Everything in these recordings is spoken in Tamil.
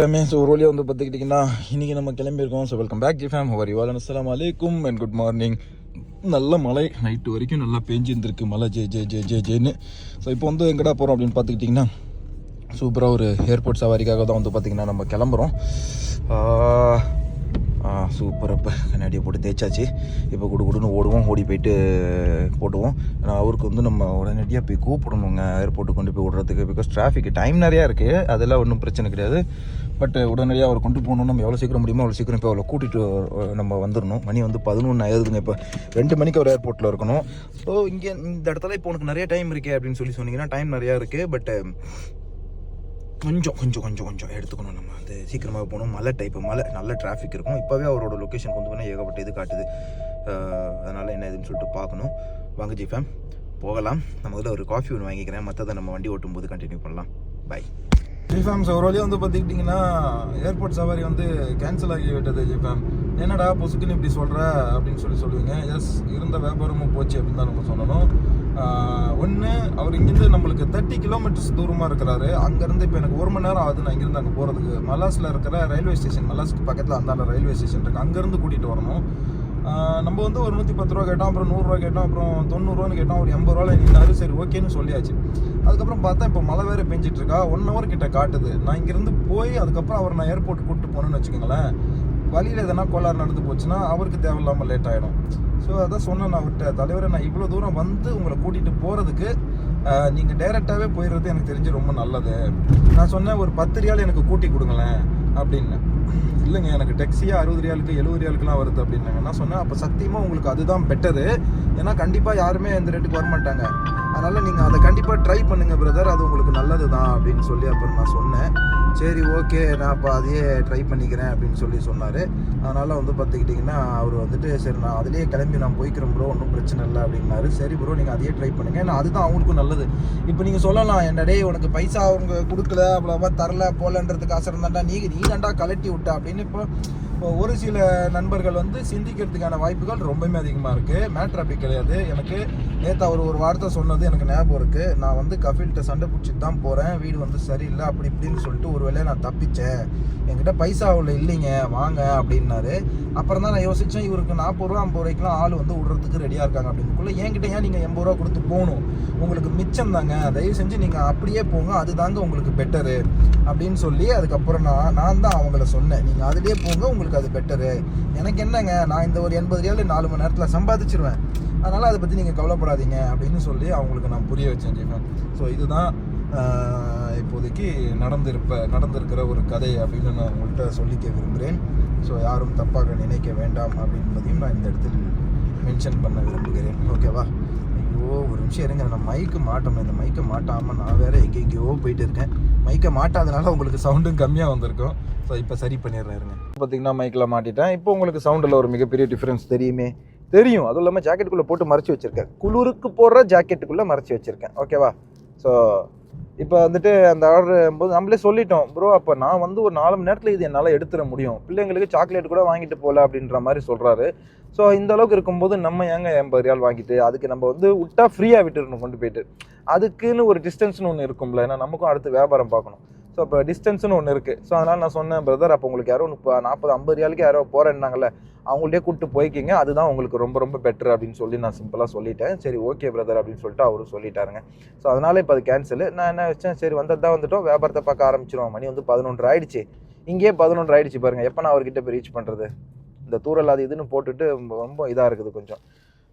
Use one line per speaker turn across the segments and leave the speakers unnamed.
எல்லாமே ஸோ ஒரு வழியாக வந்து பார்த்துக்கிட்டிங்கன்னா இன்றைக்கி நம்ம கிளம்பியிருக்கோம். So welcome back G fam how are you அஸ்லாம் அலைக்கும் அண்ட் குட் மார்னிங் நல்ல மழை நைட்டு வரைக்கும் நல்லா பெஞ்சிருந்திருக்கு. மழை ஜே ஜே ஜே ஜே ஜேன்னு. ஸோ இப்போ வந்து எங்கடா போகிறோம் அப்படின்னு பார்த்துக்கிட்டிங்கன்னா சூப்பராக ஒரு ஏர்போர்ட் சவாரிக்காக தான் வந்து பார்த்திங்கன்னா நம்ம கிளம்புறோம். சூப்பர். அப்போ கண்ணாடியை போட்டு தேய்ச்சாச்சு. இப்போ குடு குடுன்னு ஓடுவோம். ஓடி போயிட்டு போட்டுவோம். ஆனால் அவருக்கு வந்து நம்ம உடனடியாக போய் கூப்பிடணுங்க. ஏர்போர்ட்டுக்கு கொண்டு போய் விடுறதுக்கு. பிகாஸ் டிராஃபிக் டைம் நிறையா இருக்குது அதெல்லாம் ஒன்றும் பிரச்சனை கிடையாது. பட் uh, உடனடியாக அவர் கொண்டு போகணும் நம்ம எவ்வளோ சீக்கிரம் முடியுமோ அவ்வளோ சீக்கிரம் இப்போ அவளை கூட்டிகிட்டு நம்ம வந்துடணும் மணி வந்து பதினொன்று ஆயிடுதுங்க இப்போ ரெண்டு மணிக்கு ஒரு ஏர்போர்ட்டில் இருக்கணும். ஸோ இங்கே இந்த இடத்துல இப்போ உனக்கு நிறைய டைம் இருக்கே அப்படின்னு சொல்லி சொன்னீங்கன்னா டைம் நிறையா இருக்குது பட் um, கொஞ்சம் கொஞ்சம் கொஞ்சம் கொஞ்சம் எடுத்துக்கணும் நம்ம. வந்து சீக்கிரமாக போகணும். மலை டைப்பு மலை நல்ல டிராஃபிக் இருக்கும். இப்போவே அவரோட லொக்கேஷன் கொண்டு போனால் ஏகப்பட்ட இது காட்டுது. அதனால் என்ன இதுன்னு சொல்லிட்டு பார்க்கணும். வாங்க ஜிஃபேம் போகலாம். நம்ம இதில் ஒரு காஃபி ஒன்று வாங்கிக்கிறேன். மற்றதை நம்ம வண்டி ஓட்டும் போது கண்டினியூ பண்ணலாம். பை ஜிஃபேம் ஸோ ஒரு வழியாக வந்து பார்த்துக்கிட்டிங்கன்னா ஏர்போர்ட் சவாரி வந்து கேன்சல் ஆகி விட்டது ஜிஃபேம் என்னடா பொசுக்குன்னு இப்படி சொல்கிற அப்படின்னு சொல்லி சொல்லுவீங்க. எஸ் இருந்த வியாபாரமும் போச்சு அப்படின்னு தான் நம்ம சொல்லணும். ஒன்று அவர் இங்கேருந்து நம்மளுக்கு தேர்ட்டி கிலோமீட்டர்ஸ் தூரமாக இருக்கிறாரு. அங்கேருந்து இப்போ எனக்கு ஒரு மணி நேரம் ஆகுது நான் இங்கேருந்து அங்கே போகிறதுக்கு மலாஸில் இருக்கிற ரயில்வே ஸ்டேஷன் மலாஸ்க்கு பக்கத்தில் அந்தாண்ட ரயில்வே ஸ்டேஷன் இருக்குது அங்கேருந்து கூட்டிகிட்டு வரணும். நம்ம வந்து ஒரு நூற்றி பத்து ரூபா கேட்டோம் அப்புறம் நூறுரூவா கேட்டோம் அப்புறம் தொண்ணூறுரூவான்னு கேட்டோம் ஒரு எண்பது ரூபாயில் நின்னாரு. சரி ஓகேன்னு சொல்லியாச்சு. அதுக்கப்புறம் பார்த்தா இப்போ மழை வேறு பெஞ்சிட்டு இருக்கா? ஒன் ஹவர் கிட்ட காட்டுது. நான் இங்கேருந்து போய் அதுக்கப்புறம் அவர் நான் ஏர்போர்ட் கூப்பிட்டு போகணுன்னு வச்சுக்கோங்களேன். வழியில் எதனா கோளாறு நடந்து போச்சுன்னா அவருக்கு தேவையில்லாமல் லேட் ஆகிடும் ஸோ அதான் சொன்னேன் நான் விட்ட தலைவரை நான் இவ்வளோ தூரம் வந்து உங்களை கூட்டிகிட்டு போகிறதுக்கு நீங்கள் டைரெக்டாகவே போயிடுறது எனக்கு தெரிஞ்சு ரொம்ப நல்லது. நான் சொன்னேன் ஒரு பத்து ரியால் எனக்கு கூட்டி கொடுங்களேன் அப்படின்னு. இல்லைங்க எனக்கு டெக்ஸியாக அறுபது ரியாலுக்கு எழுபது ரியாலுக்குலாம் வருது அப்படின்னாங்க. நான் சொன்னேன் அப்போ சத்தியமாக உங்களுக்கு அதுதான் பெட்டரு ஏன்னா கண்டிப்பாக யாருமே இந்த ரேட்டுக்கு வர மாட்டாங்க அதனால் நீங்கள் அதை கண்டிப்பாக ட்ரை பண்ணுங்கள் பிரதர் அது உங்களுக்கு நல்லது தான் அப்படின்னு சொல்லி அப்புறம் நான் சொன்னேன். சரி ஓகே நான் இப்போ அதையே ட்ரை பண்ணிக்கிறேன் அப்படின்னு சொல்லி சொன்னார். அதனால் வந்து பார்த்துக்கிட்டிங்கன்னா அவர் வந்துட்டு சரி நான் அதிலேயே கிளம்பி நான் போய்க்கிறேன் ப்ரோ ஒன்றும் பிரச்சனை இல்லை அப்படின்னாரு. சரி ப்ரோ நீங்கள் அதையே ட்ரை பண்ணுங்கள் ஏன்னா அதுதான் அவங்களுக்கும் நல்லது. இப்போ நீங்கள் சொல்லலாம் என்னடே உனக்கு பைசா அவங்க கொடுக்கல அவ்வளோவா தரல போகலன்றதுக்கு அசரம் தாண்டா நீ நீ தாண்டா கலட்டி விட்ட அப்படின்னு. இப்போ இப்போ ஒரு சில நண்பர்கள் வந்து சிந்திக்கிறதுக்கான வாய்ப்புகள் ரொம்பவுமே அதிகமாக இருக்குது மேட்ரு அப்படி கிடையாது. எனக்கு நேற்று அவர் ஒரு வார்த்தை சொன்னது எனக்கு ஞாபகம் இருக்குது நான் வந்து கஃபில்கிட்ட சண்டை பிடிச்சிட்டு தான் போகிறேன் வீடு வந்து சரியில்லை அப்படி இப்படின்னு சொல்லிட்டு ஒரு வேலையை நான் தப்பித்தேன் என்கிட்ட பைசா அவ்வளோ இல்லைங்க வாங்க அப்படின்னாரு. அப்புறம் தான் நான் யோசித்தேன் இவருக்கு நாற்பது ரூபா ஐம்பது ரூபாய்க்குலாம் ஆள் வந்து விடுறதுக்கு ரெடியாக இருக்காங்க அப்படின்னுக்குள்ளே என்கிட்ட ஏன் நீங்கள் எண்பது ரூபா கொடுத்து போகணும்? உங்களுக்கு மிச்சம் தாங்க. தயவு செஞ்சு நீங்கள் அப்படியே போங்க அதுதாங்க உங்களுக்கு பெட்டரு அப்படின்னு சொல்லி அதுக்கப்புறம் நான் நான் தான் அவங்கள சொன்னேன். நீங்கள் அதுலேயே போங்க உங்களுக்கு அது பெட்டரு எனக்கு என்னங்க நான் இந்த ஒரு எண்பது ரூபாயில் நாலு மணி நேரத்தில் சம்பாதிச்சிருவேன். அதனால் அதை பற்றி நீங்கள் கவலைப்படாதீங்க அப்படின்னு சொல்லி அவங்களுக்கு நான் புரிய வச்சேன் ஜீவன் ஸோ இதுதான் இப்போதைக்கு நடந்திருப்ப நடந்திருக்கிற ஒரு கதை அப்படின்னு நான் உங்கள்கிட்ட சொல்லிக்க விரும்புகிறேன். ஸோ யாரும் தப்பாக நினைக்க வேண்டாம் அப்படின்பதையும் நான் இந்த இடத்தில் மென்ஷன் பண்ண விரும்புகிறேன். ஓகேவா ஐயோ ஒரு நிமிஷம் இருங்க. நான் மைக்கு மாட்டணும் இந்த மைக்கை மாட்டாமல் நான் வேறு எங்கேயோ போயிட்டு இருக்கேன். மைக்கை மாட்டாதனால உங்களுக்கு சவுண்டும் கம்மியாக வந்திருக்கும். ஸோ இப்போ சரி பண்ணிடுறேன் இருங்க. பார்த்தீங்கன்னா மைக்கில் மாட்டிட்டேன். இப்போ உங்களுக்கு சவுண்டில் ஒரு மிகப்பெரிய டிஃப்ரென்ஸ் தெரியுமே. தெரியும். அதுவும் இல்லாமல் ஜாக்கெட்டுக்குள்ளே போட்டு மறைச்சி வச்சுருக்கேன். குளிருக்கு போடுற ஜாக்கெட்டுக்குள்ளே மறைச்சி வச்சுருக்கேன். ஓகேவா ஸோ இப்போ வந்துட்டு அந்த ஆர்டர் போது நம்மளே சொல்லிட்டோம் ப்ரோ அப்போ நான் வந்து ஒரு நாலு மணி நேரத்தில் இது என்னால் எடுத்துட முடியும். பிள்ளைங்களுக்கு சாக்லேட் கூட வாங்கிட்டு போகல அப்படின்ற மாதிரி சொல்கிறாரு ஸோ இந்த அளவுக்கு இருக்கும்போது நம்ம ஏங்க எண்பது ரியால் வாங்கிட்டு அதுக்கு நம்ம வந்து விட்டா ஃப்ரீயாக விட்டுருணும் கொண்டு போயிட்டு. அதுக்குன்னு ஒரு டிஸ்டன்ஸ்னு ஒன்று இருக்கும்ல ஏன்னா நமக்கும் அடுத்து வியாபாரம் பார்க்கணும். ஸோ இப்போ டிஸ்டன்ஸ்னு ஒன்று இருக்குது ஸோ அதனால் நான் சொன்னேன் பிரதர் அப்போ உங்களுக்கு யாரோ இப்போ நாற்பது ஐம்பது ரியாலுக்கு யாரோ போகிறேன்னாங்கல்ல அவங்கள்ட்டே கூப்பிட்டு போய்க்கிங்க. அதுதான் உங்களுக்கு ரொம்ப ரொம்ப பெட்ரு அப்படின்னு சொல்லி நான் சிம்பிளாக சொல்லிட்டேன். சரி ஓகே பிரதர் அப்படின்னு சொல்லிட்டு அவரும் சொல்லிட்டாருங்க. ஸோ அதனால் இப்போ அது கேன்சல் நான் என்ன வச்சேன் சரி வந்தது தான் வந்துட்டோம். வியாபாரத்தை பார்க்க ஆரம்பிச்சிருவோம். மணி வந்து பதினொன்று ஆயிடுச்சு. இங்கேயே பதினொன்று ஆயிடுச்சு பாருங்கள் எப்போ நான் அவர்கிட்ட போய் ரீச் பண்ணுறது இந்த தூரல் அது இதுன்னு போட்டுட்டு ரொம்ப இதாக இருக்குது கொஞ்சம்.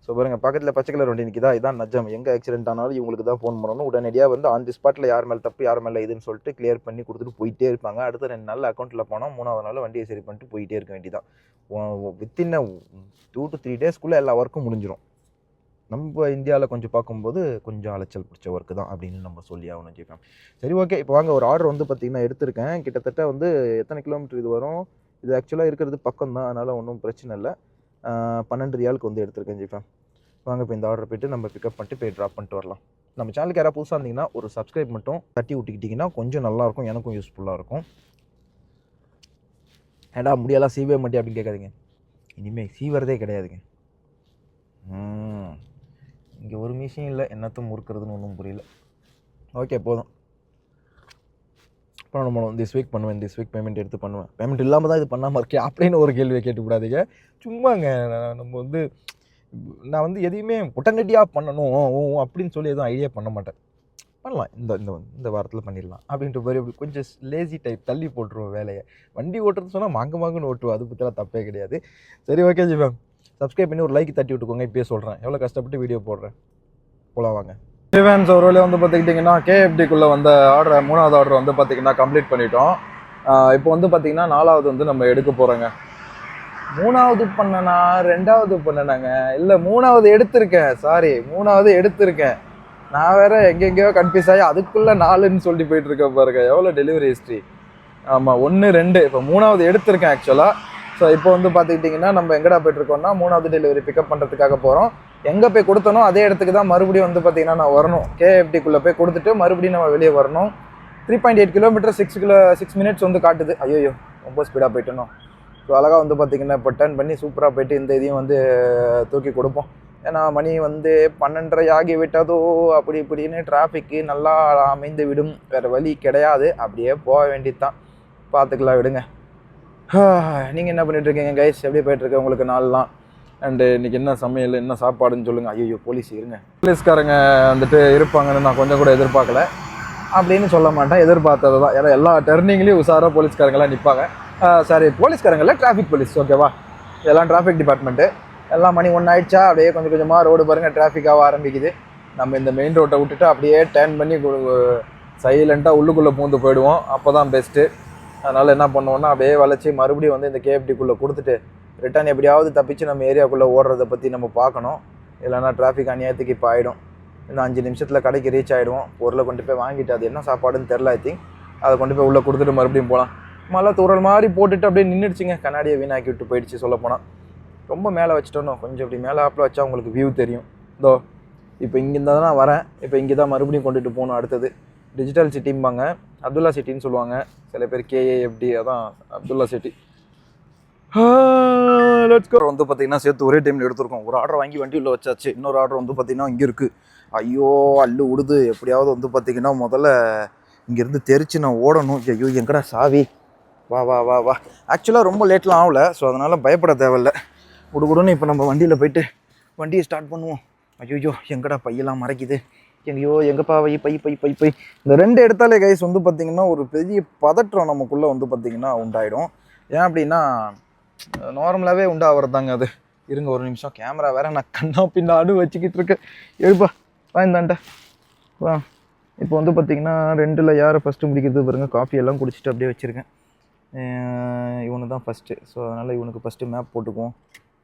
ஸோ பாருங்கள் பக்கத்தில் பச்சை கலர் வண்டி நிற்கிதா இதான் நஜம். எங்கே ஆக்சிடென்ட் ஆனாலும் இவங்களுக்கு தான் ஃபோன் பண்ணணும். உடனடியாக வந்து ஆன் தி ஸ்பாட்டில் யார் மேலே தப்பு யார் மேலே இதுன்னு சொல்லிட்டு கிளியர் பண்ணி கொடுத்துட்டு போயிட்டே இருப்பாங்க. அடுத்த ரெண்டு நாள் அக்கௌண்ட்டில் போனால் மூணாவது நாள் வண்டியை சரி பண்ணிட்டு போயிட்டே இருக்க வேண்டியதான் வித்தின் டூ டு த்ரீ டேஸ்க்குள்ளே எல்லா ஒர்க்கும் முடிஞ்சிடும் நம்ம இந்தியாவில் கொஞ்சம் பார்க்கும்போது கொஞ்சம் அலைச்சல் பிடிச்ச ஒர்க்கு தான் அப்படின்னு நம்ம சொல்லி ஆகணும் ஜிஃபேம் சரி ஓகே இப்போ வாங்க ஒரு ஆர்டர் வந்து பார்த்திங்கன்னா எடுத்திருக்கேன். கிட்டத்தட்ட வந்து எத்தனை கிலோமீட்டர் இது வரும்? இது ஆக்சுவலாக இருக்கிறது பக்கம் தான் அதனால் ஒன்றும் பிரச்சனை இல்லை. பன்னெண்டு ரியாலுக்கு வந்து எடுத்திருக்கேன் ஜிஃபேம் வாங்க இப்போ இந்த ஆர்டர் போய்ட்டு நம்ம பிக்கப் பண்ணிட்டு போய் ட்ராப் பண்ணிட்டு வரலாம். நம்ம சேனலுக்கு யாராவது புதுசாக இருந்தீங்கன்னா ஒரு சப்ஸ்கிரைப் மட்டும் தட்டி விட்டுக்கிட்டிங்கன்னா கொஞ்சம் நல்லாயிருக்கும் எனக்கும் யூஸ்ஃபுல்லாக இருக்கும். ஏடா முடியெல்லாம் சீவே மாட்டே அப்படின்னு கேட்காதீங்க. இனிமேல் சீவரதே கிடையாதுங்க. இங்கே ஒரு மிஷின் இல்லை என்னத்தும் முறுக்கிறதுன்னு ஒன்றும் புரியல. ஓகே போதும்.
பண்ணணும் பண்ணுவோம் திஸ் வீக் பண்ணுவேன் திஸ் வீக் பேமெண்ட் எடுத்து பண்ணுவேன். பேமெண்ட் இல்லாமல் தான் இது பண்ணாமல் இருக்கேன் அப்படின்னு ஒரு கேள்வியை கேட்டுக்கூடாதீங்க சும்மாங்க நான் நம்ம வந்து நான் வந்து எதையுமே உடனடியாக பண்ணணும் ஓ, அப்படின்னு சொல்லி எதுவும் ஐடியா பண்ண மாட்டேன். பண்ணலாம். இந்த இந்த இந்த வாரத்தில் பண்ணிடலாம். அப்படின்ட்டு மாதிரி அப்படி கொஞ்சம் லேசி டைப் தள்ளி போட்டுருவோம் வேலையை. வண்டி ஓட்டுறது சொன்னால் மாங்க மாங்கன்னு ஓட்டுவோம். அது பற்றிலாம் தப்பே கிடையாது. சரி ஓகே ஜி மேம் சப்ஸ்கிரைப் பண்ணி ஒரு லைக் தட்டி விட்டுக்கோங்க. இப்போயே சொல்கிறேன் எவ்வளோ கஷ்டப்பட்டு வீடியோ போடுறேன். போலாம் வாங்க. ஃபேன்ஸ் ஒரு வழியாக வந்து பார்த்துக்கிட்டிங்கன்னா கேஎஃப்டிக்குள்ளே வந்த ஆர்டர் மூணாவது ஆர்டர் வந்து பார்த்திங்கன்னா கம்ப்ளீட் பண்ணிட்டோம். இப்போ வந்து பார்த்திங்கன்னா நாலாவது வந்து நம்ம எடுக்க போகிறோங்க மூணாவது பண்ணனா ரெண்டாவது பண்ணனாங்க. இல்லை மூணாவது எடுத்திருக்கேன். சாரி மூணாவது எடுத்திருக்கேன். நான் வேற எங்கெங்கேயோ கன்ஃபியூஸ் ஆகி அதுக்குள்ளே நாலுன்னு சொல்லி போயிட்டு இருக்கேன் பாருங்க. எவ்வளோ டெலிவரி ஹிஸ்ட்ரி ஆமாம் ஒன்று ரெண்டு. இப்போ மூணாவது எடுத்திருக்கேன் ஆக்சுவலாக ஸோ இப்போ வந்து பார்த்துக்கிட்டிங்கன்னா நம்ம எங்கடா போயிட்டுருக்கோம்னா மூணாவது டெலிவரி பிக்கப் பண்ணுறதுக்காக போகிறோம் எங்கே போய் கொடுத்தனோ அதே இடத்துக்கு தான் மறுபடியும் வந்து பார்த்திங்கன்னா நான் வரணும். கேஎஃப்டிக்குள்ளே போய் கொடுத்துட்டு மறுபடியும் நம்ம வெளியே வரணும். Three point eight kilometre six kilo six minutes வந்து காட்டுது. ஐயோ ரொம்ப ஸ்பீடாக போயிட்டணும் ஸோ அழகாக வந்து பார்த்திங்கன்னா இப்போ டர்ன் பண்ணி சூப்பராக போயிட்டு இந்த இதையும் வந்து தூக்கி கொடுப்போம். ஏன்னா மணி வந்து பன்னெண்டரை ஆகி விட்டதோ அப்படி இப்படின்னு டிராஃபிக்கு நல்லா அமைந்து விடும். வேறு வழி கிடையாது. அப்படியே போக வேண்டியது தான் பார்த்துக்கலாம் விடுங்க. நீங்கள் என்ன பண்ணிகிட்ருக்கீங்க கைஸ் எப்படி போயிட்டுருக்கு உங்களுக்கு நாள்லாம்? அண்டு இன்றைக்கி என்ன சமையல் என்ன சாப்பாடுன்னு சொல்லுங்கள் ஐயோ போலீஸ் இருங்க. போலீஸ்காரங்க வந்துட்டு இருப்பாங்கன்னு நான் கொஞ்சம் கூட எதிர்பார்க்கல. அப்படின்னு சொல்ல மாட்டேன். எதிர்பார்த்தது தான். ஏன்னா எல்லா டர்னிங்லேயும் உஷாராக போலீஸ்காரங்களாம் நிற்பாங்க சாரி போலீஸ்காரங்கள டிராஃபிக் போலீஸ் ஓகேவா இதெல்லாம் டிராஃபிக் டிபார்ட்மெண்ட்டு எல்லாம் மணி ஒன்று ஆயிடுச்சா? அப்படியே கொஞ்சம் கொஞ்சமாக ரோடு பாருங்கள் டிராஃபிக்காக ஆரம்பிக்குது. நம்ம இந்த மெயின் ரோட்டை விட்டுட்டு அப்படியே டேர்ன் பண்ணி சைலண்ட்டாக உள்ளுக்குள்ளே பூந்து போயிடுவோம். அப்போ தான் பெஸ்ட்டு அதனால் என்ன பண்ணுவோன்னா அப்படியே வளைச்சி மறுபடியும் வந்து இந்த கேஎஃப்டிக்குள்ளே கொடுத்துட்டு ரிட்டர்ன் எப்படியாவது தப்பிச்சு நம்ம ஏரியாக்குள்ளே ஓடுறத பற்றி நம்ம பார்க்கணும். இல்லைன்னா டிராஃபிக் அநியாயத்துக்கு இப்போ ஆகிடும் இன்னும் அஞ்சு நிமிஷத்தில் கடைக்கு ரீச் ஆகிடுவோம் பொருளை கொண்டு போய் வாங்கிட்டு அது என்ன சாப்பாடுன்னு தெரில ஐ திங்க் அதை கொண்டு போய் உள்ளே கொடுத்துட்டு மறுபடியும் போகலாம் மழை தூரல் மாதிரி போட்டுட்டு அப்படியே நின்றுடுச்சுங்க கண்ணாடியை வீணாக்கி விட்டு போயிடுச்சு சொல்லப்போனால் ரொம்ப மேலே வச்சுட்டோம். கொஞ்சம் இப்படி மேலே ஆப்பில் வச்சா உங்களுக்கு வியூ தெரியும். இதோ இப்போ இங்கேருந்து தான் நான் வரேன். இப்போ இங்கே தான் மறுபடியும் கொண்டுட்டு போகணும் அடுத்தது. டிஜிட்டல் சிட்டிம்பாங்க அப்துல்லா சிட்டின்னு சொல்லுவாங்க. சில பேர் கேஏஎஃப்டி அதான் அப்துல்லா சிட்டி வந்து பார்த்தீங்கன்னா சேர்த்து ஒரே டைமில் எடுத்திருக்கோம். ஒரு ஆர்டர் வாங்கி வண்டி உள்ள வச்சாச்சு. இன்னொரு ஆர்டர் வந்து பார்த்தீங்கன்னா இங்கே இருக்குது ஐயோ அல்லு விடுது எப்படியாவது வந்து பார்த்தீங்கன்னா முதல்ல இங்கேருந்து தெரிச்சு நான் ஓடணும். ஐயோ எங்கடா சாவி? வா வா வா வா. ஆக்சுவலாக ரொம்ப லேட்லாம் ஆகல. ஸோ அதனால் பயப்பட தேவையில்ல. குடுகுடுன்னு இப்போ நம்ம வண்டியில் போயிட்டு வண்டியை ஸ்டார்ட் பண்ணுவோம். ஐயோ எங்கடா பையெல்லாம் மறைக்குது? எங்கேயோ எங்கப்பா வை பை பை பை பை. இந்த ரெண்டு எடுத்தாலே கைஸ் வந்து பார்த்திங்கன்னா ஒரு பெரிய பதற்றம் நமக்குள்ளே வந்து பார்த்திங்கன்னா உண்டாயிடும். ஏன் அப்படின்னா நார்மலாகவே உண்டாகிறது தாங்க அது. இருங்க ஒரு நிமிஷம். கேமரா வேற நான் கண்ணா பின்னாடு வச்சுக்கிட்டு இருக்கேன். எழுப்பா வாய்ந்தாண்ட வா இப்போ வந்து பார்த்திங்கன்னா ரெண்டில் யாரை ஃபஸ்ட்டு முடிக்கிறது பாருங்கள் காஃபி எல்லாம் குடிச்சிட்டு அப்படியே வச்சுருக்கேன். இவனு தான் ஃபஸ்ட்டு ஸோ அதனால் இவனுக்கு ஃபஸ்ட்டு மேப் போட்டுக்குவோம்.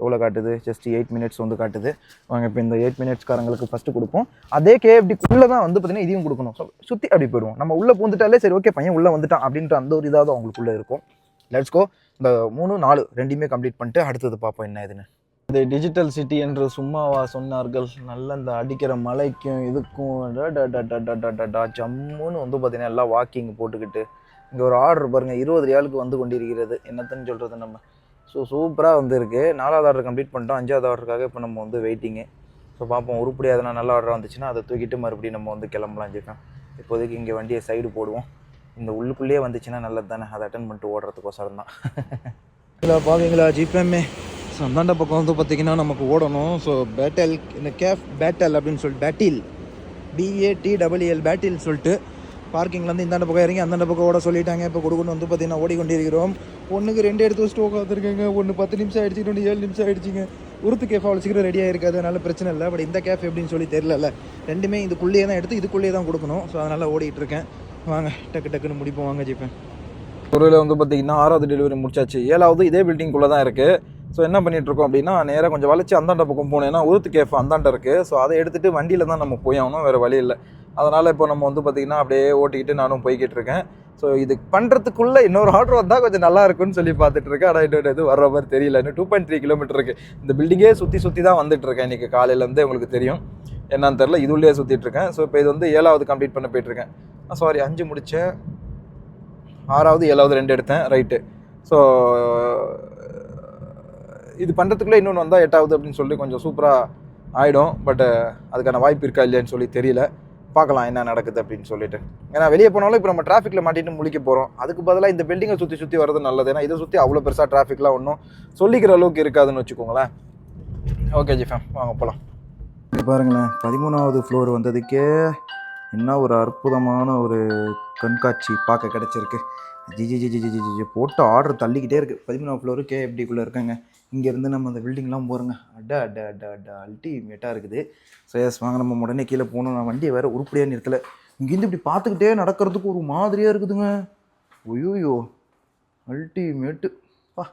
எவ்வளோ காட்டுது? ஜஸ்ட் எயிட் மினிட்ஸ் வந்து காட்டுது. வாங்க இப்போ இந்த எயிட் மினிட்ஸ்காரங்களுக்கு ஃபஸ்ட்டு கொடுப்போம். அதே கேஎஃப்டிக்குள்ளே தான் வந்து பார்த்தீங்கன்னா இதையும் கொடுக்கணும். ஸோ சுற்றி அப்படி போயிடுவோம். நம்ம உள்ளே பூந்துட்டாலே சரி ஓகே பையன் உள்ளே வந்துட்டான் அப்படின்ற அந்த ஒரு இதாக தான் அவங்களுக்குள்ளே இருக்கும். லெட்ஸ் கோ இந்த மூணு நாலு ரெண்டுமே கம்ப்ளீட் பண்ணிட்டு அடுத்தது பார்ப்போம் என்ன இதுன்னு இந்த டிஜிட்டல் சிட்டி என்று சும்மாவா சொன்னார்கள். நல்ல இந்த அடிக்கிற மலைக்கும் இதுக்கும் டா ஜம்முன்னு வந்து பார்த்தீங்கன்னா எல்லாம் வாக்கிங் போட்டுக்கிட்டு இங்கே ஒரு ஆர்டர் பாருங்கள் இருபது ரியாலுக்கு வந்து கொண்டிருக்கிறது. என்னத்தன்னு சொல்கிறது நம்ம. ஸோ சூப்பராக வந்துருக்கு. நாலாவது ஆர்டர் கம்ப்ளீட் பண்ணிட்டோம். அஞ்சாவது ஆர்டருக்காக இப்போ நம்ம வந்து வெயிட்டிங்கு ஸோ பார்ப்போம் உருப்படியாக எதனா நல்ல ஆர்டர் வந்துச்சுன்னா அதை தூக்கிட்டு மறுபடியும் நம்ம வந்து கிளம்பலாம் ஜெக்கா இப்போதைக்கு இங்கே வண்டியை சைடு போடுவோம். இந்த உள்ளுக்குள்ளேயே வந்துச்சுன்னா நல்லது தானே அதை அட்டன் பண்ணிட்டு ஓடுறதுக்கோசரம் தான். இல்லை பாவீங்களா ஜிபேமே. ஸோ அந்தாண்ட பக்கம் வந்து பார்த்தீங்கன்னா நமக்கு ஓடணும். ஸோ பேட்டல் இந்த கேஃப் பேட்டல் அப்படின்னு சொல்லிட்டு பேட்டில் பிஏடி டபிள்யூஎல் பேட்டில் சொல்லிட்டு பார்க்கிங்லேருந்து இந்தாண்ட பக்கம் இறங்கி அந்தாண்ட பக்கம் ஓட சொல்லிட்டாங்க. இப்போ கொடுக்கணும் வந்து பார்த்தீங்கன்னா ஓடிக்கொண்டிருக்கிறோம். ஒன்றுக்கு ரெண்டு எடுத்து வச்சுட்டு உட்காந்துருக்கேங்க ஒன்று பத்து நிமிஷம் ஆயிடுச்சு இன்னொன்று ஏழு நிமிஷம் ஆகிடுச்சிங்க உருத்து கேஃப் அவ்வளோ சீக்கிரம் ரெடியாக இருக்காது அதனால பிரச்சனை இல்லை. பட் இந்த கேஃப் எப்படின்னு சொல்லி தெரியல ரெண்டுமே இதுக்குள்ளேயே தான் எடுத்து இதுக்குள்ளேயே தான் கொடுக்கணும். ஸோ அதனால் ஓடிட்டு இருக்கேன். வாங்க டக்கு டக்குன்னு முடிப்போம். வாங்க ஜிப்பேன் பொருளில் வந்து பார்த்தீங்கன்னா ஆறாவது டெலிவரி முடிச்சாச்சு. ஏழாவது இதே பில்டிங்குள்ளே தான் இருக்குது ஸோ என்ன பண்ணிகிட்ருக்கோம் இருக்கோம் அப்படின்னா நேராக கொஞ்சம் வளைச்சி அந்தாண்ட பக்கம் போனேன்னா உருத்து கேஃப் அந்தாண்ட இருக்குது ஸோ அதை எடுத்துகிட்டு வண்டியில் தான் நம்ம போய் ஆகணும். வேறு வழி இல்லை. அதனால் இப்போ நம்ம வந்து பார்த்திங்கன்னா அப்படியே ஓட்டிக்கிட்டு நானும் போய்கிட்டு இருக்கேன். ஸோ இது பண்ணுறதுக்குள்ளே இன்னொரு ஆர்டர் வந்தால் கொஞ்சம் நல்லா இருக்கும்னு சொல்லி பார்த்துட்டு இருக்கேன். ஆனால் இன்னொரு இது வர்ற மாதிரி தெரியல. இன்னும் டூ பாயிண்ட் த்ரீ கிலோமீட்டர் இருக்குது இந்த பில்டிங்கே சுற்றி சுற்றி தான் வந்துட்டு இருக்கேன். இன்றைக்கி காலையிலேருந்தே உங்களுக்கு தெரியும். என்னன்னு தெரில இது உள்ளே சுற்றிட்டு இருக்கேன். ஸோ இப்போ இது வந்து ஏழாவது கம்ப்ளீட் பண்ண போயிட்டுருக்கேன் சாரி அஞ்சு முடித்தேன் ஆறாவது ஏழாவது ரெண்டு எடுத்தேன் ரைட்டு ஸோ இது பண்ணுறதுக்குள்ளே இன்னொன்று வந்தால் எட்டாவது அப்படின்னு சொல்லி கொஞ்சம் சூப்பராக ஆகிடும் பட்டு அதுக்கான வாய்ப்பு இருக்கா இல்லையான்னு சொல்லி தெரியல. பார்க்கலாம் என்ன நடக்குது அப்படின்னு சொல்லிட்டு. ஏன்னா வெளியே போனாலும் இப்போ நம்ம டிராஃபிக்கில் மாட்டிட்டு முழிக்க போகிறோம் அதுக்கு பதிலாக இந்த பில்டிங்கை சுற்றி சுற்றி வர்றது நல்லது. ஏன்னா இதை சுற்றி அவ்வளோ பெருசாக டிராஃபிக்லாம் ஒன்றும் சொல்லிக்கிற அளவுக்கு இருக்காதுன்னு வச்சுக்கோங்களேன். ஓகே ஜிஃபேம் வாங்க போகலாம் பாருங்களேன் பதிமூணாவது ஃப்ளோர் வந்ததுக்கே என்ன ஒரு அற்புதமான ஒரு கண்காட்சி பார்க்க கிடச்சிருக்கு. ஜி ஜி ஜி ஜி ஜி ஜி ஜி போட்டு ஆர்டர் தள்ளிக்கிட்டே இருக்குது பதிமூணாவது ஃப்ளோரு கேஎஃப்டிக்குள்ளே இருக்காங்க? இங்கேருந்து நம்ம அந்த பில்டிங்லாம் போகிறோங்க அட அட அட அட அல்டிமேட்டாக இருக்குது. ஸோ எஸ் வாங்க நம்ம உடனே கீழே போகணும். நான் வண்டியை வேறு உருப்படியாக நிறுத்தலை. இங்கேருந்து இப்படி பார்த்துக்கிட்டே நடக்கிறதுக்கு ஒரு மாதிரியாக இருக்குதுங்க. ஒய்யோயோ அல்டிமேட்டு பா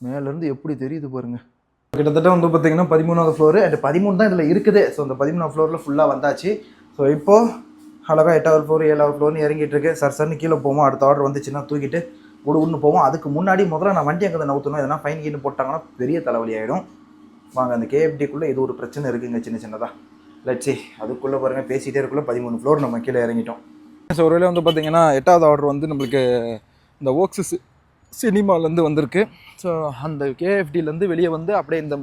மேலேருந்து எப்படி தெரியுது பாருங்க. கிட்டத்தட்ட வந்து பார்த்தீங்கன்னா பதிமூணாவது ஃப்ளோரு அண்ட் பதிமூணு தான் இதில் இருக்குது. ஸோ அந்த பதிமூணாவது ஃப்ளோரில் ஃபுல்லாக வந்தாச்சு. ஸோ இப்போது அழகாக எட்டாவது ஃப்ளோர் ஏழாவது ஃப்ளோர்னு இறங்கிட்டு இருக்கு சார் சர்னு கீழே போவோம். அடுத்த ஆர்டர் வந்துச்சுன்னா தூக்கிட்டு உடுன்னு போவோம். அதுக்கு முன்னாடி முதல்ல நான் வண்டி அங்கே நவுத்தணும். எதனா ஃபைன் கீன்னு போட்டாங்கன்னா பெரிய தலைவலி ஆகிடும் வாங்க அந்த கேஎஃப்டிக்குள்ளே இது ஒரு பிரச்சனை இருக்குங்க சின்ன சின்னதாக லட்சி அதுக்குள்ளே பாருங்கள் பேசிகிட்டே இருக்குள்ள பதிமூணு ஃப்ளோர் நம்ம கீழே இறங்கிட்டோம். ஸோ ஒருவேளை வந்து பார்த்திங்கன்னா எட்டாவது ஆர்டர் வந்து நம்மளுக்கு இந்த ஓக்ஸஸ் சினிமாலேருந்து வந்திருக்கு. ஸோ அந்த கேஎஃப்டிலேருந்து வெளியே வந்து அப்படியே இந்த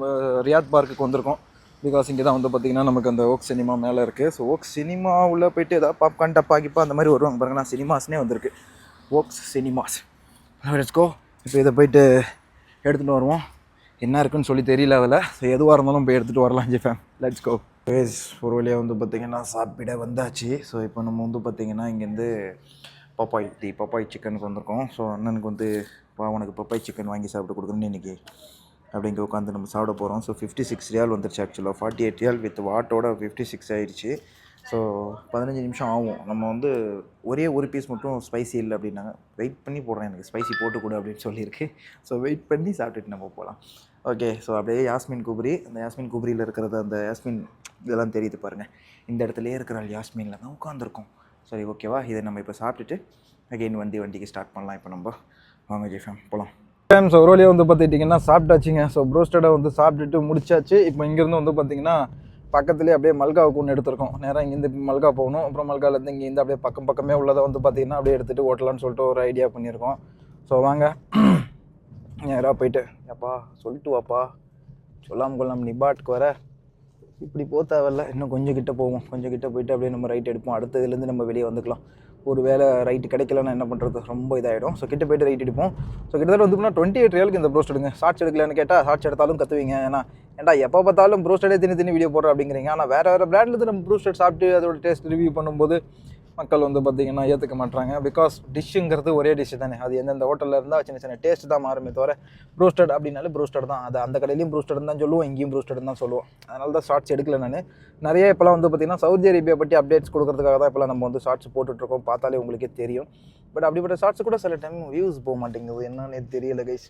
ரியாத் பார்க்குக்கு வந்திருக்கோம். பிகாஸ் இங்கே தான் வந்து பார்த்தீங்கன்னா நமக்கு அந்த ஓக் சினிமா மேலே இருக்குது ஸோ ஓக் சினிமா உள்ளே போயிட்டு ஏதாவது பாப்கார்ன் டப்பா கிப்பா அந்த மாதிரி வருவாங்க பாருங்க. நான் சினிமாஸ்னே வந்திருக்கு. ஓக்ஸ் சினிமாஸ் கோ இப்போ இதை போயிட்டு எடுத்துகிட்டு வருவோம். என்ன இருக்குன்னு சொல்லி தெரியல அதில். ஸோ எதுவாக இருந்தாலும் போய் எடுத்துகிட்டு வரலாம் ஜிஃபேம் லெட்ஸ் கோ பேஸ் ஒரு வழியாக வந்து பார்த்திங்கன்னா சாப்பிட வந்தாச்சு. ஸோ இப்போ நம்ம வந்து பார்த்திங்கன்னா இங்கேருந்து பப்பாய் தி பப்பாய் சிக்கனுக்கு வந்திருக்கோம். ஸோ அண்ணனுக்கு வந்து அவனுக்கு பப்பாய் சிக்கன் வாங்கி சாப்பிட்டு கொடுக்குறேன்னு இன்றைக்கி அப்படிங்க உட்காந்து நம்ம சாப்பிட போகிறோம் ஸோ ஃபிஃப்டி சிக்ஸ் ரியால் வந்துருச்சு ஆக்சுவலாக ஃபார்ட்டி எயிட் ரியால் வித் வாட்டோட ஃபிஃப்டி சிக்ஸ் ஆயிடுச்சு. ஸோ பதினஞ்சு நிமிஷம் ஆகும். நம்ம வந்து ஒரே ஒரு பீஸ் மட்டும் ஸ்பைசி இல்லை அப்படின்னாங்க. வெயிட் பண்ணி போடுறேன் எனக்கு. ஸ்பைசி போட்டு கொடு அப்படின்னு சொல்லியிருக்கு. ஸோ வெயிட் பண்ணி சாப்பிட்டுட்டு நம்ம போகலாம் ஓகே ஸோ அப்படியே யாஸ்மின் குப்ரி. அந்த யாஸ்மின் குப்ரியில் இருக்கிறது அந்த யாஸ்மின் இதெல்லாம் தெரியுது பாருங்கள் இந்த இடத்துலையே இருக்கிற யாஸ்மினில் தான் உட்காந்துருக்கோம் சரி ஓகேவா இதை நம்ம இப்போ சாப்பிட்டுட்டு அகைன் வண்டி வண்டிக்கு ஸ்டார்ட் பண்ணலாம். இப்போ நம்ம வாங்க ஜெய்ஃபேம் போகலாம் டைம் ஸோ ஒரு வழியாக வந்து பார்த்துட்டிங்கன்னா சாப்பிட்டாச்சுங்க. ஸோ ப்ரோஸ்டடை வந்து சாப்பிட்டுட்டு முடிச்சாச்சு. இப்போ இங்கேருந்து வந்து பார்த்தீங்கன்னா பக்கத்துலேயே அப்படியே மல்காவுக்கு ஒன்று எடுத்திருக்கோம். நேராக இங்கேருந்து மல்கா போகணும். அப்புறம் மல்காலேருந்து இங்கேருந்து அப்படியே பக்கம் பக்கமே உள்ளதை வந்து பார்த்தீங்கன்னா அப்படியே எடுத்துகிட்டு ஓட்டலாம்னு சொல்லிட்டு ஒரு ஐடியா பண்ணியிருக்கோம். ஸோ வாங்க. நேராக போயிட்டு அப்பா சொல்லிட்டு வாப்பா. சொல்லாமல் கொள்ளாமல் நிபாட்டுக்கு வர. இப்படி போக தேவையில்ல. இன்னும் கொஞ்சம் கிட்ட போவோம். கொஞ்சம் கிட்ட போயிட்டு அப்படியே நம்ம ரைட் எடுப்போம். அடுத்த இதுலேருந்து நம்ம வெளியே வந்துக்கலாம். ஒரு வேளை ரைட்டு கிடைக்கலன்னா என்ன பண்ணுறது ரொம்ப இதாகிடும் ஸோ கிட்ட போயிட்டு ரைட் எடுப்போம். ஸோ கிட்டத்தட்ட வந்து டுவெண்ட்டி எயிட் ரியலுக்கு இந்த ப்ரோஸ்ட் எடுங்க. ஷார்ட்ஸ் எடுக்கலன்னு கேட்டால் ஷார்ட்ஸ் எடுத்தாலும் கற்றுவீங்க ஏன்னா ஏன்டா எப்போ பார்த்தாலும் ப்ரோஸ்டடே தின்னு தின்னு வீடியோ போடுற அப்படிங்கிறீங்க. ஆனால் வேறு வேறு பிராண்ட்லேருந்து நம்ம ப்ரோஸ்டட் சாப்பிட்டு அதோட டேஸ்ட் ரிவ்யூ பண்ணும்போது மக்கள் வந்து பார்த்திங்கன்னா ஏற்றுக்க மாட்டாங்க பிகாஸ் டிஷ்ஷுங்கிறது ஒரே டிஷ் தானே. அது எந்தெந்த ஹோட்டலில் இருந்தால் சின்ன சின்ன டேஸ்ட் தான் மாறுமே தவிர ப்ரூஸ்டட் அப்படின்னாலே ப்ரூஸ்டட் தான். அது அந்த கடையிலையும் ப்ரூஸ்டட் தான் சொல்லுவோம் இங்கேயும் ப்ரூஸ்டட் தான் சொல்லுவோம். அதனால தான் ஷார்ட்ஸ் எடுக்கல நான். நிறைய இப்போலாம் வந்து பார்த்திங்கன்னா சவுதி அரேபியா பற்றி அப்டேட்ஸ் கொடுக்கறதுக்காக தான் இப்போலாம் நம்ம வந்து ஷார்ட்ஸ் போட்டுட்ருக்கோம். பார்த்தாலே உங்களுக்கே தெரியும். பட் அப்படிப்பட்ட ஷார்ட்ஸ் கூட சில டைம் வியூஸ் போக மாட்டேங்குது. என்னன்னே தெரியல கைஸ்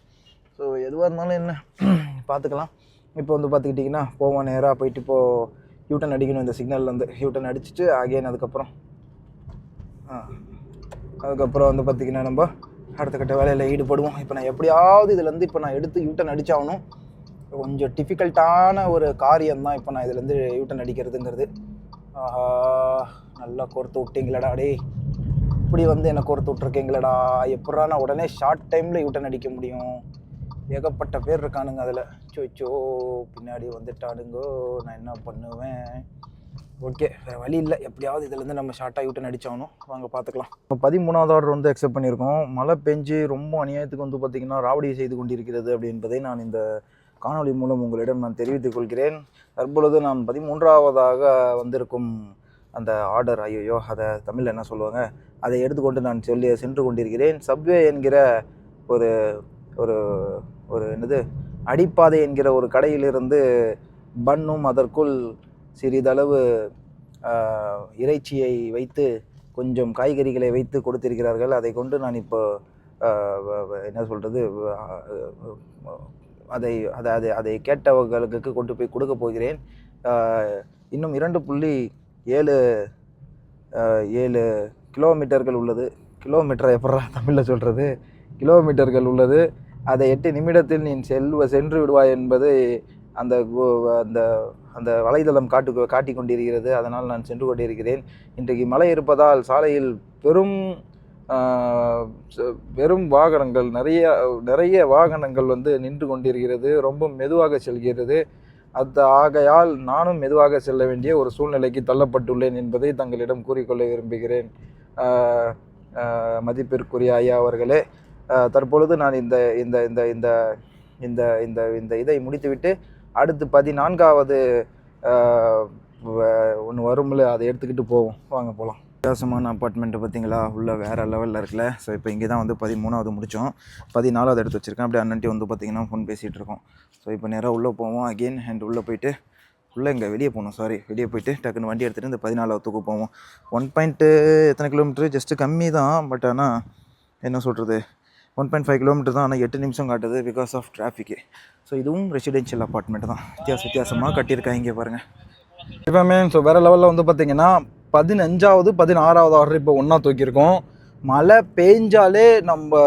ஸோ எதுவாக இருந்தாலும் என்ன? பார்த்துக்கலாம். இப்போ வந்து பார்த்துக்கிட்டிங்கன்னா போவோம் நேராக போயிட்டு இப்போது யூட்டன் அடிக்கணும். இந்த சிக்னல்லேருந்து யூட்டன் அடிச்சுட்டு அகைன் அதுக்கப்புறம் அதுக்கப்புறம் வந்து பார்த்திங்கன்னா நம்ம அடுத்த கட்ட வேலையில் ஈடுபடுவோம். இப்போ நான் எப்படியாவது இதுலேருந்து இப்போ நான் எடுத்து யூட்டன் அடித்தாகணும் கொஞ்சம் டிஃபிகல்ட்டான ஒரு காரியம் தான் இப்போ நான் இதுலேருந்து யூட்டன் அடிக்கிறதுங்கிறது. ஆஹா நல்லா கோர்த்து விட்டீங்களடா டேய். இப்படி வந்து என்னை கோர்த்து விட்ருக்கீங்களடா எப்படா நான் உடனே ஷார்ட் டைமில் யூட்டன் அடிக்க முடியும்? ஏகப்பட்ட பேர் இருக்கானுங்க அதில். சோச்சோ பின்னாடி வந்துட்டானுங்கோ நான் என்ன பண்ணுவேன்? ஓகே வேறு வழி இல்லை. எப்படியாவது இதுலேருந்து நம்ம ஷார்ட்டாக யூட்டன் அடித்தாகணும் வாங்க பார்த்துக்கலாம் இப்போ பதிமூணாவது ஆர்டர் வந்து அக்செப்ட் பண்ணியிருக்கோம். மழை பெஞ்சு ரொம்ப அநியாயத்துக்கு வந்து பார்த்திங்கன்னா ராவடி செய்து கொண்டிருக்கிறது அப்படின்பதை நான் இந்த காணொளி மூலம் உங்களிடம் நான் தெரிவித்துக் கொள்கிறேன். தற்பொழுது நான் பதிமூன்றாவதாக வந்திருக்கும் அந்த ஆர்டர் ஐயோ அதை தமிழில் என்ன சொல்லுவாங்க? அதை எடுத்துக்கொண்டு நான் சொல்லி சென்று கொண்டிருக்கிறேன். சப்வே என்கிற ஒரு ஒரு ஒரு என்னது? அடிப்பாதை என்கிற ஒரு கடையிலிருந்து பன்னும் அதற்குள் சிறிதளவு இறைச்சியை வைத்து கொஞ்சம் காய்கறிகளை வைத்து கொடுத்திருக்கிறார்கள். அதை கொண்டு நான் இப்போ என்ன சொல்கிறது அதை அதை அதை அதை கேட்டவர்களுக்கு கொண்டு போய் கொடுக்க போகிறேன். இன்னும் இரண்டு புள்ளி ஏழு ஏழு கிலோமீட்டர்கள் உள்ளது. கிலோமீட்டரை எப்படா தமிழில் சொல்கிறது கிலோமீட்டர்கள் உள்ளது. அதை எட்டு நிமிடத்தில் நீ செல்வ சென்று விடுவாய் என்பது அந்த அந்த அந்த வலைதளம் காட்டு காட்டி கொண்டிருக்கிறது அதனால் நான் சென்று கொண்டிருக்கிறேன். இன்றைக்கு மழை இருப்பதால் சாலையில் பெரும் ஆஹ், பெரும் வாகனங்கள் நிறைய நிறைய வாகனங்கள் வந்து நின்று கொண்டிருக்கிறது. ரொம்ப மெதுவாக செல்கிறது. அது ஆகையால் நானும் மெதுவாக செல்ல வேண்டிய ஒரு சூழ்நிலைக்கு தள்ளப்பட்டுள்ளேன் என்பதை தங்களிடம் கூறிக்கொள்ள விரும்புகிறேன். மதிப்பிற்குரிய ஐயா அவர்களே தற்பொழுது நான் இந்த இந்த இந்த இந்த இந்த இந்த இந்த இதை முடித்துவிட்டு அடுத்து பதினான்காவது ஒன்று வரும்ல அதை எடுத்துக்கிட்டு போவோம். வாங்க போகலாம் வித்தியாசமான அப்பார்ட்மெண்ட்டு பார்த்தீங்களா? உள்ளே வேறு லெவலில் இருக்குல்ல. ஸோ இப்போ இங்கே தான் வந்து பதிமூணாவது முடித்தோம் பதினாலாவது எடுத்து வச்சுருக்கேன். அப்படியே அண்ணன்ட்டி வந்து பார்த்தீங்கன்னா ஃபோன் பேசிகிட்டு இருக்கோம். ஸோ இப்போ நேராக உள்ளே போவோம். அகெயின் அண்ட் உள்ளே போயிட்டு உள்ளே இங்கே வெளியே போகணும். சாரி வெளியே போயிட்டு டக்குன்னு வண்டி எடுத்துகிட்டு இந்த பதினாலாவதுக்கு போவோம். ஒன் பாயிண்ட்டு எத்தனை கிலோமீட்டர் ஜஸ்ட்டு கம்மி தான். பட் ஆனால் என்ன சொல்கிறது ஒன் பாயிண்ட் ஃபைவ் கிலோமீட்டர் தான். ஆனால் எட்டு நிமிஷம் காட்டுது பிகாஸ் ஆஃப் டிராஃபிக்கு ஸோ இதுவும் ரெசிடென்ஷியல் அப்பார்ட்மெண்ட் தான். வித்தியாச வித்தியாசமாக கட்டியிருக்காங்க இங்கே பாருங்கள் இப்போமே ஸோ வேறு லெவலில் வந்து பார்த்தீங்கன்னா பதினஞ்சாவது பதினாறாவது ஆர்டர் இப்போ ஒன்றா தூக்கியிருக்கோம். மழை பெஞ்சாலே நம்ம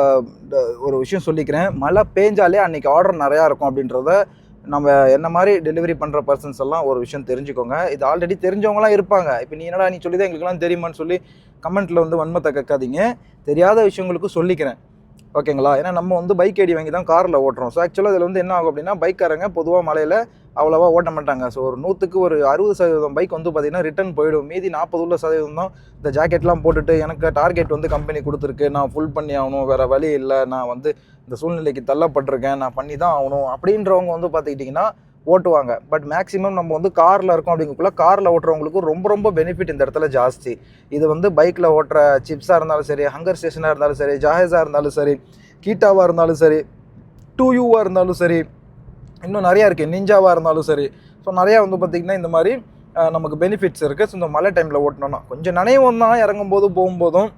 ஒரு விஷயம் சொல்லிக்கிறேன். மழை பேஞ்சாலே அன்றைக்கி ஆர்டர் நிறையா இருக்கும் அப்படின்றத நம்ம என்ன மாதிரி டெலிவரி பண்ணுற பர்சன்ஸ் எல்லாம் ஒரு விஷயம் தெரிஞ்சுக்கோங்க. இது ஆல்ரெடி தெரிஞ்சவங்களாம் இருப்பாங்க. இப்போ நீ என்னடா நீ சொல்லி தான் எங்களுக்குலாம் தெரியுமான்னு சொல்லி கமெண்ட்டில் வந்து வன்மத்தை கக்காதீங்க. தெரியாத விஷயங்களுக்கு சொல்லிக்கிறேன். ஓகேங்களா? ஏன்னா நம்ம வந்து பைக் ஐடி வாங்கி தான் காரில் ஓட்டுறோம். ஸோ ஆக்சுவலாக இதில் வந்து என்ன ஆகும் அப்படின்னா பைக்காரங்க பொதுவாக மலையில் அவ்வளோவா ஓட்ட மாட்டாங்க. ஸோ ஒரு நூற்றுக்கு ஒரு அறுபது சதவீதம் பைக் வந்து பார்த்திங்கன்னா ரிட்டர்ன் போயிடும். மீதி நாற்பது உள்ள சதவீதம் தான் இந்த ஜாக்கெட்லாம் போட்டுட்டு எனக்கு டார்கெட் வந்து கம்பெனி கொடுத்துருக்கு. நான் ஃபுல் பண்ணி ஆகணும். வேறு வழி இல்லை. நான் வந்து இந்த சூழ்நிலைக்கு தள்ளப்பட்டிருக்கேன். நான் பண்ணி தான் ஆகணும். அப்படின்றவங்க வந்து பார்த்துக்கிட்டிங்கன்னா ஓட்டுவாங்க. பட் மேக்ஸிமம் நம்ம வந்து காரில் இருக்கோம் அப்படிங்கக்குள்ள காரில் ஓட்டுறவங்களுக்கு ரொம்ப ரொம்ப பெனிஃபிட் இந்த இடத்துல ஜாஸ்தி. இது வந்து பைக்கில் ஓட்டுற சிப்ஸாக இருந்தாலும் சரி ஹங்கர் ஸ்டேஷனாக இருந்தாலும் சரி ஜாஹேஸாக இருந்தாலும் சரி கீட்டாவாக இருந்தாலும் சரி டூ யூவாக இருந்தாலும் சரி இன்னும் நிறையா இருக்குது நிஞ்சாவாக இருந்தாலும் சரி. ஸோ நிறையா வந்து பார்த்திங்கன்னா இந்த மாதிரி நமக்கு பெனிஃபிட்ஸ் இருக்குது ஸோ இந்த மழை டைமில் ஓட்டணும்னா. கொஞ்சம் நனைவும் தான் இறங்கும்போது போகும்போதும்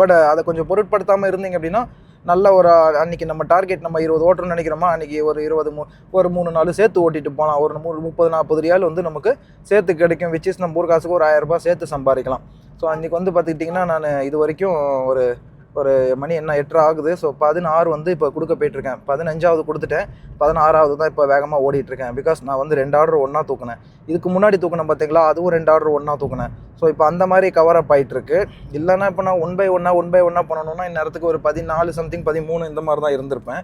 பட் அதை கொஞ்சம் பொருட்படுத்தாமல் இருந்தீங்க அப்படின்னா நல்ல ஒரு அன்னைக்கு நம்ம டார்கெட் நம்ம இருபது ஓட்டணும்னு நினைக்கிறோமா? அன்றைக்கி ஒரு இருபது மூ ஒரு மூணு நாலு சேர்த்து ஓட்டிட்டு போகலாம் ஒரு மூணு முப்பது நாற்பது ரியால் வந்து நமக்கு சேர்த்து கிடைக்கும். விச்சிஸ் நம்ம ஊர் காசுக்கு ஒரு ஆயிரம் ரூபாய் சேர்த்து சம்பாதிக்கலாம். ஸோ அன்றைக்கி வந்து பார்த்துக்கிட்டிங்கன்னா நான் இது வரைக்கும் ஒரு ஒரு மணி என்ன எட்டரை ஆகுது. ஸோ பதினாறு வந்து இப்போ கொடுக்க போயிட்டுருக்கேன். பதினஞ்சாவது கொடுத்துட்டேன். பதினாறாவது தான் இப்போ வேகமாக ஓடிட்டுருக்கேன். பிகாஸ் நான் வந்து ரெண்டு ஆர்டர் ஒன்றா தூக்குனேன். இதுக்கு முன்னாடி தூக்குனேன் பார்த்தீங்களா அதுவும் ரெண்டு ஆர்டர் ஒன்றா தூக்குனேன். ஸோ இப்போ அந்த மாதிரி கவர் அப் ஆகிட்டுருக்கு இல்லைன்னா இப்போ நான் ஒன் பை ஒன்றா ஒன் பை ஒன்றா பண்ணணும்னா இந்நேரத்துக்கு ஒரு பதினாலு சம்திங் பதிமூணு இந்த மாதிரி தான் இருந்திருப்பேன்.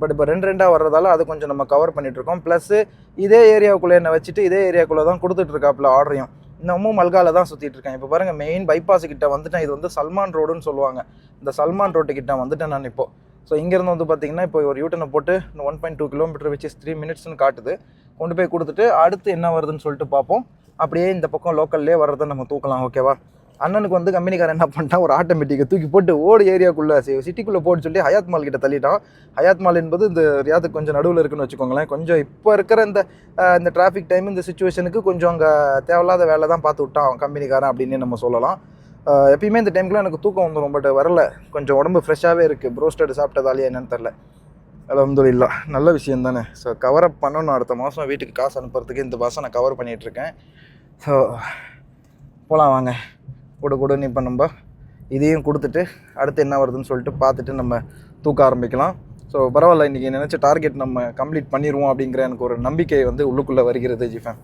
பட் இப்போ ரெண்டு ரெண்டாக வர்றதால அது கொஞ்சம் நம்ம கவர் பண்ணிகிட்ருக்கோம் ப்ளஸ்ஸு இதே ஏரியாவுக்குள்ளே என்னை வச்சுட்டு இதே ஏரியாக்குள்ளே தான் கொடுத்துட்ருக்காப்புல ஆர்டரையும் இன்னமும் மல்கால தான் சுற்றிட்டு இருக்கேன். இப்போ பாருங்கள் மெயின் பைபாஸ் கிட்ட வந்துட்டேன். இது வந்து சல்மான் ரோடுன்னு சொல்லுவாங்க. இந்த சல்மான் ரோட்டு கிட்ட வந்துட்டேன் நான் இப்போது ஸோ இங்கேருந்து வந்து பார்த்தீங்கன்னா இப்போ ஒரு யூட்டனை போட்டு இந்த ஒன் பாயிண்ட் டூ கிலோமீட்டர் வச்சு த்ரீ மினிட்ஸ்னு காட்டுது. கொண்டு போய் கொடுத்துட்டு அடுத்து என்ன வருதுன்னு சொல்லிட்டு பார்ப்போம். அப்படியே இந்த பக்கம் லோக்கல்லே வர்றதை நம்ம தூக்கலாம் ஓகேவா அண்ணனுக்கு வந்து கம்பெனிக்காரன் என்ன பண்ணிட்டான்? ஒரு ஆட்டோமேட்டிக்கை தூக்கி போட்டு ஓடு ஏரியாக்குள்ளே சிட்டிக்குள்ளே போட்டு சொல்லி ஹயாத் மால் கிட்ட தள்ளிட்டான். ஹயாத் மால் என்பது இந்த ரியாத்துக்கு கொஞ்சம் நடுவில் இருக்குன்னு வச்சுக்கோங்களேன். கொஞ்சம் இப்போ இருக்கிற இந்த இந்த டிராஃபிக் டைம் இந்த சுச்சுவேஷனுக்கு கொஞ்சம் அங்கே தேவையில்லாத வேலை தான் பார்த்து விட்டான் கம்பெனிக்காரன் அப்படின்னு நம்ம சொல்லலாம். எப்பயுமே இந்த டைம்க்குலாம் எனக்கு தூக்கம் வந்துடும் பட் வரல. கொஞ்சம் உடம்பு ஃப்ரெஷ்ஷாகவே இருக்குது ப்ரோஸ்டட் சாப்பிட்டதாலேயே என்னன்னு தெரில அலமதுல்லா நல்ல விஷயம் தானே. ஸோ கவர் அப் பண்ணணும் அடுத்த மாதம் வீட்டுக்கு காசு அனுப்புறதுக்கு இந்த மாதம் நான் கவர் பண்ணிகிட்ருக்கேன் ஸோ போகலாம் வாங்க. கூட கூட இப்போ நம்ம இதையும் கொடுத்துட்டு அடுத்து என்ன வருதுன்னு சொல்லிட்டு பார்த்துட்டு நம்ம தூக்க ஆரம்பிக்கலாம். ஸோ பரவாயில்ல இன்றைக்கி நினச்ச டார்கெட் நம்ம கம்ப்ளீட் பண்ணிடுவோம் அப்படிங்கிற எனக்கு ஒரு நம்பிக்கை வந்து உள்ளுக்குள்ளே வருகிறது ஜிஃபேன்.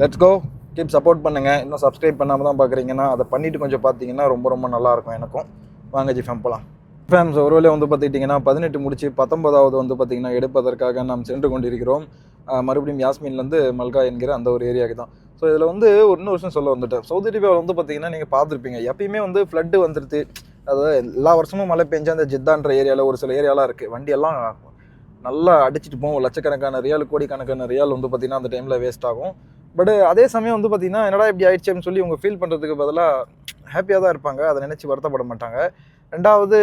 லெட்ஸ் கோ கீப் சப்போர்ட் பண்ணுங்கள் இன்னும் சப்ஸ்கிரைப் பண்ணாமல் தான் பார்க்குறீங்கன்னா அதை பண்ணிவிட்டு கொஞ்சம் பார்த்தீங்கன்னா ரொம்ப ரொம்ப நல்லாயிருக்கும் எனக்கும். வாங்க ஜிஃபேம் போகலாம் ஃபேம்ஸ் ஒருவேளை வந்து பார்த்துக்கிட்டிங்கன்னா பதினெட்டு முடிச்சு பத்தொன்பதாவது வந்து பார்த்திங்கன்னா எடுப்பதற்காக நாம் சென்று கொண்டிருக்கிறோம். மறுபடியும் யாஸ்மின்லேருந்து மல்கா என்கிற அந்த ஒரு ஏரியாவுக்கு தான். ஸோ இதில் வந்து ஒரு இன்னொரு விஷயம் சொல்ல வந்துட்டேன். சவுதி அரேபியாவில் வந்து பார்த்தீங்கன்னா நீங்கள் பார்த்துருப்பீங்க. எப்பயுமே வந்து ஃப்ளட்டு வந்துடுது அதாவது எல்லா வருஷமும் மழை பெஞ்சா அந்த ஜித்தான்ற ஏரியாவில் ஒரு சில ஏரியாலாம் இருக்குது வண்டியெல்லாம் நல்லா அடிச்சிட்டு போகும். லட்சக்கணக்கான ரியால் கோடிக்கணக்கான ரியால் வந்து பார்த்திங்கன்னா அந்த டைமில் வேஸ்ட் ஆகும். பட் அதே சமயம் வந்து பார்த்திங்கன்னா என்னடா இப்படி ஆயிடுச்சு அப்படின்னு சொல்லி இவங்க ஃபீல் பண்ணுறதுக்கு பதிலாக ஹாப்பியாக தான் இருப்பாங்க. அதை நினச்சி வருத்தப்பட மாட்டாங்க. ரெண்டாவது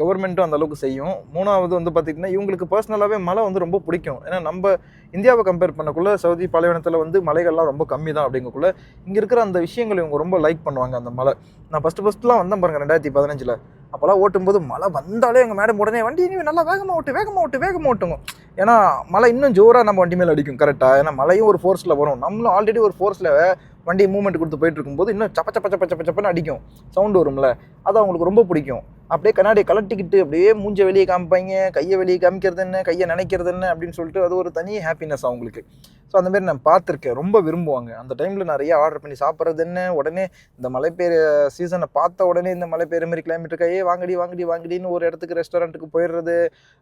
கவர்மெண்ட்டும் அந்த அளவுக்கு செய்யும். மூணாவது வந்து பார்த்திங்கன்னா இவங்களுக்கு பர்சனலாகவே மழை வந்து ரொம்ப பிடிக்கும். ஏன்னா நம்ம இந்தியாவை கம்பேர் பண்ணக்குள்ளே சவுதி பாலைவனத்தில் வந்து மலைகள்லாம் ரொம்ப கம்மி தான் அப்படிங்கக்குள்ள இங்கே இருக்கிற அந்த விஷயங்கள் இவங்க ரொம்ப லைக் பண்ணுவாங்க அந்த மலை நான் ஃபஸ்ட்டு ஃபஸ்ட்டுலாம் வந்தேன் பாருங்க ரெண்டாயிரத்தி பதினஞ்சில். அப்போல்லாம் ஓட்டும்போது மழை வந்தாலே எங்கள் மேடம் உடனே வண்டி நீ நல்லா வேகமாக ஓட்டு வேகமாக ஓட்டு வேகமாக ஓட்டுங்க. ஏன்னா மழை இன்னும் ஜோராக நம்ம வண்டி மேலே அடிக்கும் கரெக்டாக ஏன்னா மழையும் ஒரு ஃபோர்ஸில் வரும். நம்மளும் ஆல்ரெடி ஒரு ஃபோர்ஸில் வண்டி மூவ்மெண்ட் கொடுத்து போயிட்டு இருக்கும்போது இன்னும் சப்ப சப்ப சப்ப சப்ப சப்பன்னு அடிக்கும். சவுண்டு வரும்ல? அது அவங்களுக்கு ரொம்ப பிடிக்கும். அப்படியே கண்ணாடியை கலட்டிக்கிட்டு அப்படியே மூஞ்ச வெளியே காமிப்பாங்க கையை வெளியே காமிக்கிறது என்ன கையை நினைக்கிறது என்ன அப்படின்னு சொல்லிட்டு அது ஒரு தனி ஹாப்பினஸ் அவங்களுக்கு ஸோ அந்த மாதிரி நான் பார்த்துருக்கேன். ரொம்ப விரும்புவாங்க. அந்த டைமில் நிறைய ஆர்டர் பண்ணி சாப்பிட்றது என்ன உடனே இந்த மழை பெய்யுற சீசனை பார்த்த உடனே இந்த மழை பெய்ற மாதிரி கிளைமேட் இருக்கா? ஏ வாங்கடி வாங்கடி வாங்கடின்னு ஒரு இடத்துக்கு ரெஸ்டாரண்ட்டுக்கு போயிடுறது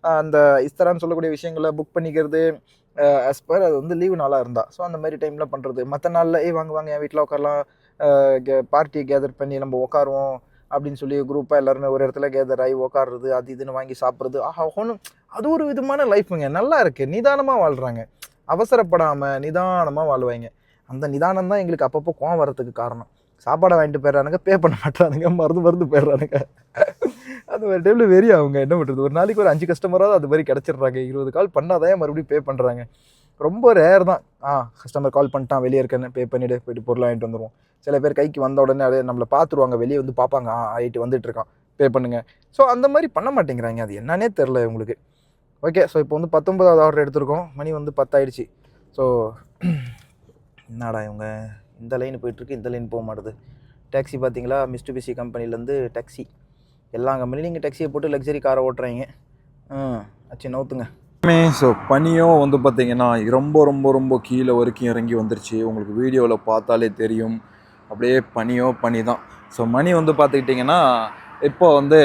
அந்த இஸ்தரான்னு சொல்லக்கூடிய விஷயங்களை புக் பண்ணிக்கிறது அஸ் பர் அது வந்து லீவு நாளாக இருந்தால் ஸோ அந்த மாதிரி டைமில் பண்ணுறது மற்ற நாளில் ஏ வாங்க வாங்க என் வீட்டில் உட்காரலாம் பார்ட்டியை கேதர் பண்ணி நம்ம உட்காருவோம். அப்படின்னு சொல்லி குரூப்பாக எல்லாருமே ஒரு இடத்துல கேதர் ஆகி உட்காருறது அது இதுன்னு வாங்கி சாப்பிட்றது. ஆஹா ஒன்றும் அது ஒரு விதமான லைஃபுங்க நல்லா இருக்கு. நிதானமாக வாழ்கிறாங்க அவசரப்படாமல் நிதானமாக வாழ்வாங்க அந்த நிதானம் தான் எங்களுக்கு அப்பப்போ கோவம் வரதுக்கு காரணம். சாப்பாடை வாங்கிட்டு போயிடுறானுங்க பே பண்ண மாட்டானுங்க மருந்து மருந்து போயிடுறானுங்க. அது ஒரு டைமில் வெறி அவங்க என்ன பண்ணுறது ஒரு நாளைக்கு ஒரு அஞ்சு கஸ்டமராவது அது மாதிரி கிடச்சிடுறாங்க. இருபது கால் பண்ணாதான் மறுபடியும் பே பண்ணுறாங்க ரொம்ப ரேர் தான். ஆ கஸ்டமர் கால் பண்ணிட்டான் வெளியே இருக்கேன்னு பே பண்ணிவிட்டு போயிட்டு பொருள் வாங்கிட்டு வந்துடுவோம் சில பேர் கைக்கு வந்த உடனே அதே நம்மளை பார்த்துருவாங்க வெளியே வந்து பார்ப்பாங்க ஆ ஆகிட்டு வந்துட்டு இருக்கான். பே பண்ணுங்கள் ஸோ அந்த மாதிரி பண்ண மாட்டேங்கிறாங்க. அது என்னன்னே தெரில உங்களுக்கு ஓகே ஸோ இப்போ வந்து பத்தொன்பதாவது ஆர்டர் எடுத்திருக்கோம். மணி வந்து பத்தாயிடுச்சு. ஸோ என்னடா இவங்க? இந்த லைன் போயிட்டுருக்கு இந்த லைன் போக மாட்டுது. டாக்ஸி பார்த்தீங்களா? மிஸ்டுபிசி கம்பெனிலேருந்து டாக்ஸி எல்லா கம்பெனிலையும் நீங்கள் டாக்ஸியை போட்டு லக்ஸரி காரை ஓட்டுறீங்க. ம் அச்சு நவுத்துங்க.
ஸோ பனியும் வந்து பார்த்திங்கன்னா ரொம்ப ரொம்ப ரொம்ப கீழே வரைக்கும் இறங்கி வந்துருச்சு. உங்களுக்கு வீடியோவில் பார்த்தாலே தெரியும். அப்படியே பனியோ பனி தான் ஸோ மணி வந்து பார்த்துக்கிட்டிங்கன்னா இப்போ வந்து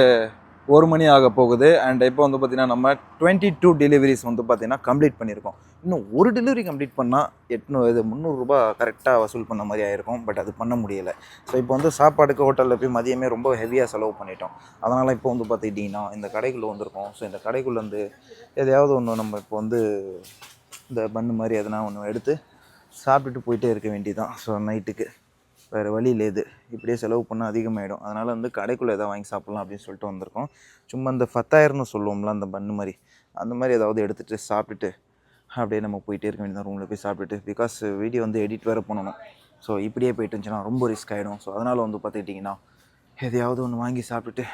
ஒரு மணி ஆக போகுது. அண்ட் இப்போ வந்து பார்த்திங்கன்னா நம்ம டுவெண்ட்டி டூ டெலிவரிஸ் வந்து பார்த்திங்கன்னா கம்ப்ளீட் பண்ணியிருக்கோம். இன்னும் ஒரு டெலிவரி கம்ப்ளீட் பண்ணால் எட்நூறு இது முந்நூறுரூபா கரெக்டாக வசூல் பண்ண மாதிரி ஆயிருக்கும். பட் அது பண்ண முடியலை. ஸோ இப்போ வந்து சாப்பாடுக்கு ஹோட்டலில் போய் மதியமே ரொம்ப ஹெவியாக செலவு பண்ணிட்டோம். அதனால் இப்போ வந்து பார்த்துக்கிட்டிங்கன்னா இந்த கடைக்குள்ளே வந்திருக்கோம். ஸோ இந்த கடைக்குள்ளேருந்து எதையாவது ஒன்று நம்ம இப்போ வந்து இந்த பண்ணு மாதிரி எதனா ஒன்று எடுத்து சாப்பிட்டுட்டு போயிட்டே இருக்க வேண்டியதான் ஸோ நைட்டுக்கு வேறு வழி இல்லை இது. இப்படியே செலவு பண்ணால் அதிகமாகிடும் அதனால் வந்து கடைக்குள்ளே எதாவது வாங்கி சாப்பிட்லாம் அப்படின்னு சொல்லிட்டு வந்திருக்கோம். சும்மா இந்த ஃபத்தாயிரம்னு சொல்லுவோம்ல அந்த பண்ணு மாதிரி. அந்த மாதிரி ஏதாவது எடுத்துகிட்டு சாப்பிட்டுட்டு அப்படியே நம்ம போயிட்டே இருக்க வேண்டியது ரூமில் போய் சாப்பிட்டுட்டு. பிகாஸ் வீடியோ வந்து எடிட் வேறு பண்ணணும். ஸோ இப்படியே போயிட்டு இருந்துச்சுன்னா ரொம்ப ரிஸ்க் ஆகிடும் ஸோ அதனால் வந்து பார்த்துக்கிட்டிங்கன்னா எதையாவது ஒன்று வாங்கி சாப்பிட்டுட்டு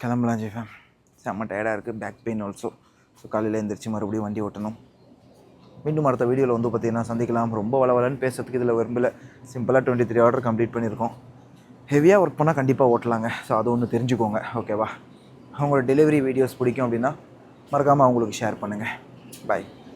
கிளம்பலாம் ஜெஃபேன் செம்ம டயர்டாக இருக்குது பேக் பெயின் ஆல்சோ ஸோ காலையில் எழுந்திரிச்சு மறுபடியும் வண்டி ஓட்டணும். மீண்டும் அடுத்த வீடியோவில் வந்து பார்த்தீங்கன்னா சந்திக்கலாம். ரொம்ப வளவலன்னு பேசுறதுக்கு இதில் விரும்பல. சிம்பிளாக டுவெண்ட்டி த்ரீ ஆர்டர் கம்ப்ளீட் பண்ணியிருக்கோம். ஹெவியாக ஒர்க் பண்ணால் கண்டிப்பாக ஓட்டலாங்க. ஸோ அது ஒன்று தெரிஞ்சுக்கோங்க. ஓகேவா அவங்களோட டெலிவரி வீடியோஸ் பிடிக்கும் அப்படின்னா மறக்காமல் அவங்களுக்கு ஷேர் பண்ணுங்கள் பாய்